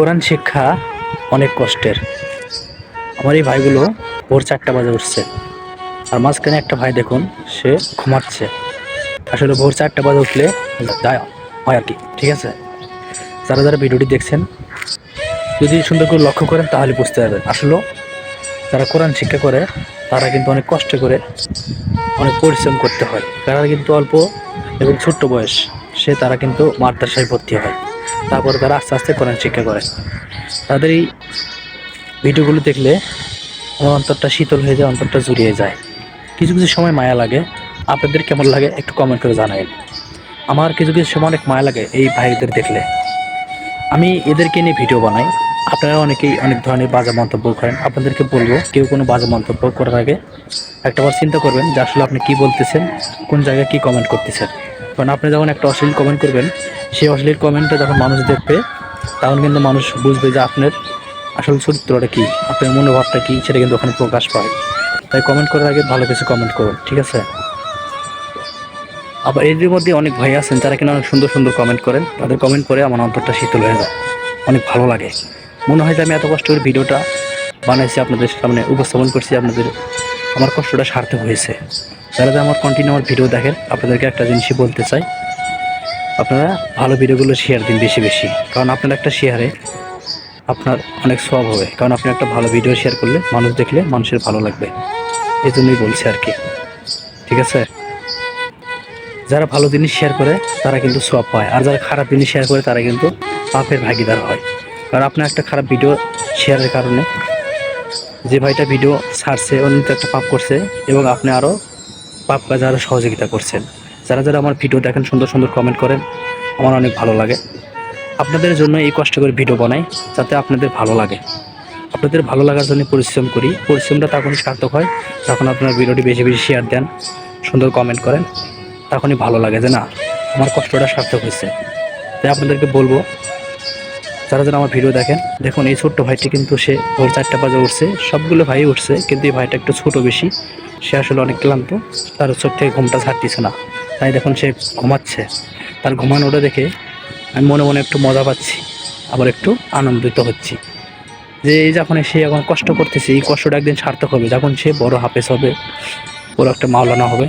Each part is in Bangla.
কোরআন শিক্ষা অনেক কষ্টের। আমার এই ভাইগুলো ভোর চারটা বাজে উঠছে। আর মাঝখানে একটা ভাই দেখুন, সে ঘুমাচ্ছে। আসলে ভোর চারটা বাজে উঠলে যায় হয় আর কি, ঠিক আছে? যারা যারা ভিডিওটি দেখছেন, যদি সুন্দর করে লক্ষ্য করেন তাহলে বুঝতে পারবেন। আসলে যারা কোরআন শিক্ষা করে, তারা কিন্তু অনেক কষ্ট করে অনেক পরিশ্রম করতে হয়। তারা কিন্তু অল্প এবং ছোট্ট বয়স, সে তারা কিন্তু মাদ্রাসায় ভর্তি হয়। তারপর তারা আস্তে আস্তে কোরআন শিক্ষা করে। তাদের এই ভিডিওগুলো দেখলে আমার অন্তরটা শীতল হয়ে যায়, অন্তরটা জুড়িয়ে যায়। কিছু কিছু সময় মায়া লাগে। আপনাদের কেমন লাগে একটু কমেন্ট করে জানাবেন। আমার কিছু কিছু সময় অনেক মায়া লাগে এই ভাইদের দেখলে। আমি এদেরকে নিয়ে ভিডিও বানাই। আপনারা অনেকেই অনেক ধরনের বাজে মন্তব্য করেন। আপনাদেরকে বলব, কেউ কোনো বাজে মন্তব্য করার আগে একটাবার চিন্তা করবেন যে আসলে আপনি কি বলতেছেন, কোন জায়গায় কি কমেন্ট করতেছেন। কারণ আপনি যখন একটা অশ্লীল কমেন্ট করবেন সেই অশ্লীল কমেন্টটা যখন মানুষ দেখবে, তখন কিন্তু মানুষ বুঝবে যে আপনার আসল চরিত্রটা কী, আপনার মনোভাবটা কী, সেটা কিন্তু ওখানে প্রকাশ পায়। তাই কমেন্ট করার আগে ভালো কিছু কমেন্ট করুন, ঠিক আছে? আবার এর মধ্যে অনেক ভাই আছেন যারা কিনা অনেক সুন্দর সুন্দর কমেন্ট করেন। তাদের কমেন্ট করে আমার অন্তরটা শীতল হয়ে যায়। অনেক ভালো লাগে। মনে হয় যে আমি এত কষ্ট করে ভিডিওটা বানাইছি, আপনাদের সামনে উপস্থাপন করছি, আপনাদের আমার কষ্টটা সার্থক হয়েছে। যারা যে আমার কন্টিনিউ আমার ভিডিও দেখেন, আপনাদেরকে একটা জিনিসই বলতে চাই আপনারা ভালো ভিডিওগুলো শেয়ার দিন বেশি বেশি। কারণ আপনার একটা শেয়ারে আপনার অনেক সব হবে। কারণ আপনি একটা ভালো ভিডিও শেয়ার করলে মানুষ দেখলে মানুষের ভালো লাগবে। এই জন্যই বলছি আর কি। ঠিক আছে? যারা ভালো জিনিস শেয়ার করে, তারা কিন্তু সব পায়। আর যারা খারাপ জিনিস শেয়ার করে, তারা কিন্তু পাপের ভাগিদার হয়। কারণ আপনার একটা খারাপ ভিডিও শেয়ারের কারণে যে ভাইটা ভিডিও ছাড়ছে, অন্য একটা পাপ করছে এবং আপনি আরও পাপ কাজে আরও সহযোগিতা করছেন। যারা যারা আমার ভিডিও দেখেন, সুন্দর সুন্দর কমেন্ট করেন, আমার অনেক ভালো লাগে। আপনাদের জন্য এই কষ্ট করে ভিডিও বানাই, যাতে আপনাদের ভালো লাগে। আপনাদের ভালো লাগার জন্য পরিশ্রম করি। পরিশ্রমটা তখনই সার্থক হয়, যখন আপনার ভিডিওটি বেশি বেশি শেয়ার দেন, সুন্দর কমেন্ট করেন, তখনই ভালো লাগে যে না? আমার কষ্টটা সার্থক হয়েছে। তাই আপনাদেরকে বলব, যারা যারা আমার ভিডিও দেখেন, দেখুন এই ছোট্ট ভাইটি কিন্তু সে ভোর চারটা বাজে উঠছে, সবগুলো ভাই উঠছে, কিন্তু এই ভাইটা একটু ছোটো বেশি। সে আসলে অনেক ক্লান্ত, তার চোখ থেকে ঘুমটা ছাড়তেছে না। তাই দেখুন সে ঘুমাচ্ছে। তার ঘুমানোটা দেখে আমি মনে মনে একটু মজা পাচ্ছি, আবার একটু আনন্দিত হচ্ছি। যে এই যখন সে এখন কষ্ট করতেছে, এই কষ্টটা একদিন সার্থক হবে। যখন সে বড় হাফেজ হবে বড় একটা মাওলানা হবে।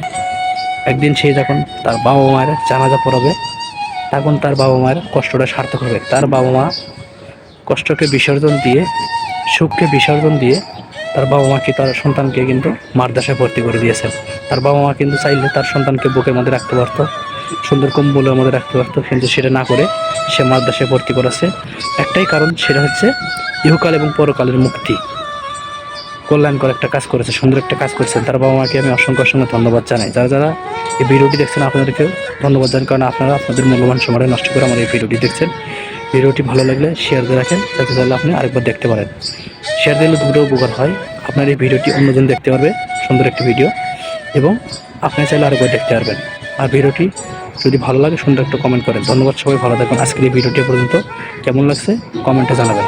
একদিন সে যখন তার বাবা মায়ের জানাজা পড়াবে, তখন তার বাবা মায়ের কষ্টটা সার্থক হবে। তার বাবা মা কষ্টকে বিসর্জন দিয়ে, সুখকে বিসর্জন দিয়ে তার বাবা মাকে তার সন্তানকে কিন্তু মাদ্রাসায় ভর্তি করে দিয়েছেন তার বাবা মা কিন্তু চাইলে তার সন্তানকে বুকের মধ্যে রাখতে পারতো, সুন্দর কম্বলের মধ্যে রাখতে পারতো, কিন্তু সেটা না করে সে মাদ্রাসায় ভর্তি করেছে। একটাই কারণ, সেটা হচ্ছে ইহকাল এবং পরকালের মুক্তি। কল্যাণকর একটা কাজ করেছে, সুন্দর একটা কাজ করেছেন তার বাবা মাকে আমি অসংখ্য অসংখ্য ধন্যবাদ জানাই। যারা যারা এই ভিডিওটি দেখছেন, আপনাদেরকেও ধন্যবাদ জানাই। কারণ আপনারা আপনাদের মূল্যবান সময় নষ্ট করে আমার এই ভিডিওটি দেখছেন। ভিডিওটি ভালো লাগলে শেয়ার দিয়ে রাখেন, যাতে তাহলে আপনি আরেকবার দেখতে পারেন। শেয়ার দিলে দুটো উপকার হয়। আপনার এই ভিডিওটি অন্যজন দেখতে পারবে, সুন্দর একটি ভিডিও এবং আপনি চাইলে আরেকবার দেখতে পারবেন। আর ভিডিওটি যদি ভালো লাগে, সুন্দর একটা কমেন্ট করেন। ধন্যবাদ সবাই, ভালো থাকুন। আজকের এই ভিডিওটি পর্যন্ত। কেমন লাগছে? কমেন্টে জানাবেন।